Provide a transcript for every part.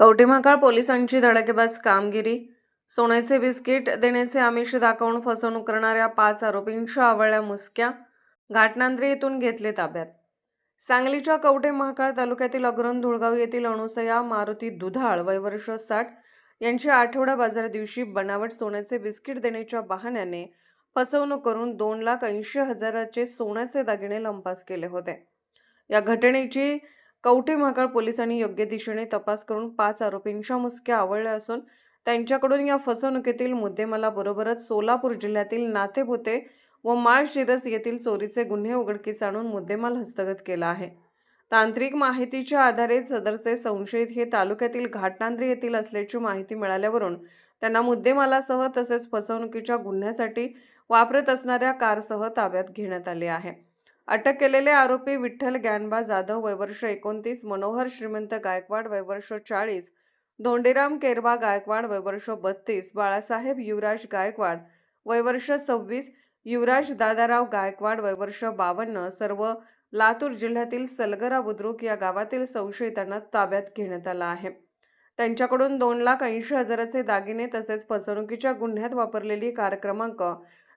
कवठेमहाकाळ पोलिसांची धडाकेबाज कामगिरी. सोन्याचे बिस्किट देण्याचे आमिष दाखवून फसवणूक करणाऱ्या पाच आरोपींच्या आवळ्या मुसक्या घाटनांद्रे येथून घेतले ताब्यात. सांगलीच्या कवठे महाकाळ तालुक्यातील अग्रण धुळगाव येथील अणुसया मारुती दुधाळ वय वर्ष साठ यांची आठवडा बाजार दिवशी बनावट सोन्याचे बिस्किट देण्याच्या बहाण्याने फसवणूक करून दोन लाख ऐंशी हजाराचे सोन्याचे दागिने लंपास केले होते. या घटनेची कवठे महाकाळ पोलिसांनी योग्य दिशेने तपास करून पाच आरोपींच्या मुसक्या आवळल्या असून त्यांच्याकडून या फसवणुकीतील मुद्देमालाबरोबरच सोलापूर जिल्ह्यातील नातेपुते व माळशिरस येथील चोरीचे गुन्हे उघडकीस आणून मुद्देमाल हस्तगत केला आहे. तांत्रिक माहितीच्या आधारे सदरचे संशयित हे तालुक्यातील घाटनांद्रे येथील असल्याची माहिती मिळाल्यावरून त्यांना मुद्देमालासह तसेच फसवणुकीच्या गुन्ह्यासाठी वापरत असणाऱ्या कारसह ताब्यात घेण्यात आले आहे. अटक केलेले आरोपी विठ्ठल ग्यानबा जाधव वयवर्ष एकोणतीस मनोहर श्रीमंत गायकवाड वयवर्ष चाळीस धोंडीराम केरबा गायकवाड वयवर्ष बत्तीस बाळासाहेब युवराज गायकवाड वयवर्ष सव्वीस युवराज दादाराव गायकवाड वयवर्ष बावन्न सर्व लातूर जिल्ह्यातील सलगरा बुद्रुक या गावातील संशयितांना ताब्यात घेण्यात आला आहे. त्यांच्याकडून दोन लाख ऐंशी हजाराचे दागिने तसेच फसवणुकीच्या गुन्ह्यात वापरलेली कार क्रमांक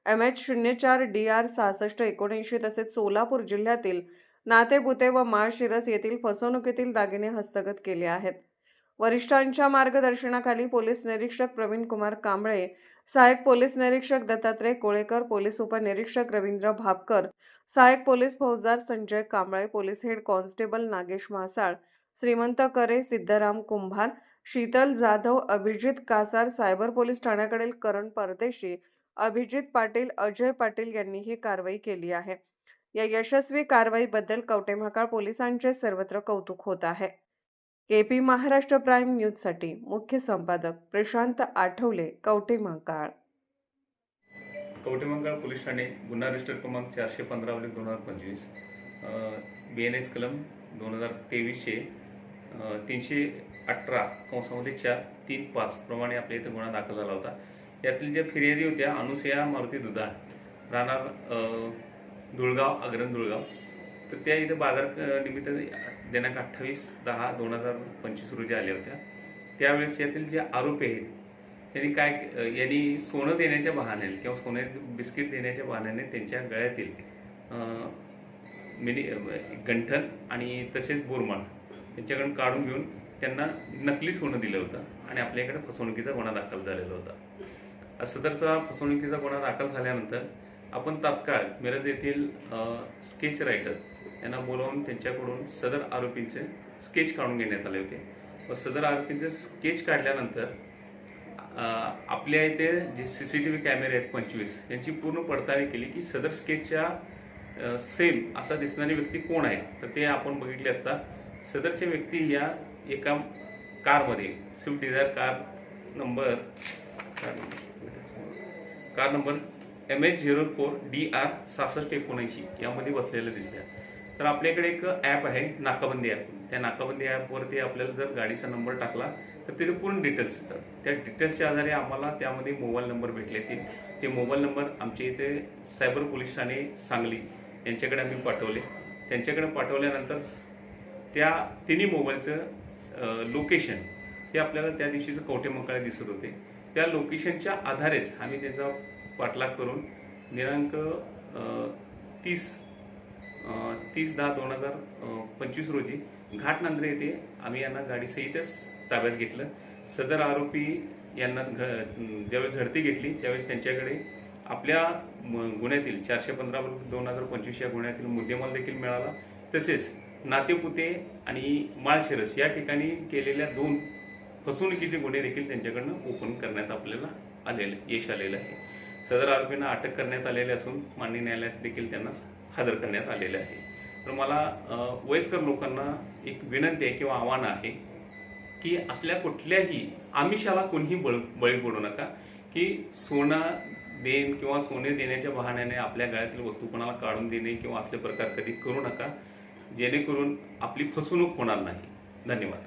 एम एच शून्य चार डी आर सहासष्ट एकोणऐंशी तसेच सोलापूर जिल्ह्यातील नातेपुते व माळशिरस येथील फसवणुकीतील दागिने हस्तगत केले आहेत. वरिष्ठांच्या मार्गदर्शनाखाली पोलीस निरीक्षक प्रवीण कुमार कांबळे सहाय्यक पोलीस निरीक्षक दत्तात्रय कोळेकर पोलीस उपनिरीक्षक रवींद्र भापकर सहाय्यक पोलीस फौजदार Sanjay Kamble police head constable Nagesh Mhasal Shrimant Kare Siddharam Kumbhar Sheetal Jadhav Abhijit Kasar cyber police ठाण्याकडील Karan Pardeshi Abhijit Patil Ajay Patil यांनी ही कारवाई केली आहे. या यशस्वी कारवाईबद्दल कवटे महाकाळ पोलिसांचे सर्वत्र कौतुक होत आहे. केपी महाराष्ट्र प्राईम न्यूजसाठी मुख्य संपादक प्रशांत आठवले कवटे महाकाळ. पोलीस ठाणे गुन्हा रजिस्टर क्रमांक चारशे पंधरा दोन हजार पंचवीस बी एन एस कलम दोन हजार तेवीसशे तीनशे अठरा कंसामध्ये चार तीन पाच प्रमाणे आपल्या इथं गुन्हा दाखल झाला होता. यातील ज्या फिर्यादी होत्या अनुसया मारुती दुधा राहणार धुळगाव अग्रन धुळगाव तर त्या इथं बाजार निमित्त दिनांक अठ्ठावीस दहा दोन हजार पंचवीस रोजी आल्या होत्या. त्यावेळेस यातील जे आरोपी आहेत त्यांनी काय यांनी सोनं देण्याच्या बहाण्याने किंवा सोने बिस्किट देण्याच्या बहाण्याने त्यांच्या गळ्यातील मिनी गंठन आणि तसेच बोरमाळ त्यांच्याकडून काढून घेऊन त्यांना नकली सोनं दिलं होतं आणि आपल्याकडे फसवणुकीचा गुन्हा दाखल झालेला होता. सदरचा फसवणुकीचा गुन्हा दाखल झाल्यानंतर आपण तात्काळ मिरज येथील स्केच रायटर यांना बोलावून त्यांच्याकडून सदर आरोपींचे स्केच काढून घेण्यात आले होते. व सदर आरोपींचे स्केच काढल्यानंतर आपल्या इथे जे सी सी टी व्ही कॅमेरे आहेत पंचवीस यांची पूर्ण पडताळणी केली की सदर स्केचच्या सेम असा दिसणारी व्यक्ती कोण आहे? तर ते आपण बघितले असता सदरच्या व्यक्ती या एका कारमध्ये Swift Dzire car number. Car number M H zero four D R सहासष्ट एकोणऐंशी यामध्ये बसलेल्या दिसल्या तर आपल्याकडे एक ॲप आहे नाकाबंदी ॲप त्या नाकाबंदी ॲपवरती आपल्याला जर गाडीचा नंबर टाकला तर त्याचे पूर्ण डिटेल्स येतात. त्या डिटेल्सच्या आधारे आम्हाला त्यामध्ये मोबाईल नंबर भेटले ते. ते मोबाईल नंबर आमच्या इथे सायबर पोलीस ठाणे सांगली यांच्याकडे आम्ही पाठवले. त्यांच्याकडे पाठवल्यानंतर त्या तिन्ही मोबाईलचं लोकेशन हे आपल्याला त्या दिवशीचं कवठेमंकाळे दिसत होते. त्या लोकेशनच्या आधारेच आम्ही त्यांचा पाठलाग करून दिनांक तीस तीस दहा दोन हजार पंचवीस रोजी घाटनांद्रे येथे आम्ही यांना गाडीसहितच ताब्यात घेतलं. सदर आरोपी यांना घ ज्यावेळेस झडती घेतली त्यावेळेस त्यांच्याकडे आपल्या गुन्ह्यातील चारशे पंधरा दोन हजार पंचवीस या गुन्ह्यातील मुद्देमाल देखील मिळाला. तसेच नातेपुते आणि माळशिरस या ठिकाणी केलेल्या दोन फसवणुकीचे गुन्हे देखील त्यांच्याकडनं ओपन करण्यात आपल्याला आलेले यश आलेलं आहे. सदर आरोपींना अटक करण्यात आलेले असून मान्य न्यायालयात देखील त्यांना हजर करण्यात आलेले आहे. तर मला वयस्कर लोकांना एक विनंती आहे किंवा आव्हान आहे की असल्या कुठल्याही आमिषाला कोणीही बळ बळी पडू नका की सोनं देण किंवा सोने देण्याच्या बहाण्याने आपल्या गळ्यातील वस्तू कोणाला काढून देणे किंवा असले प्रकार कधी करू नका जेणेकरून आपली फसवणूक होणार नाही. धन्यवाद.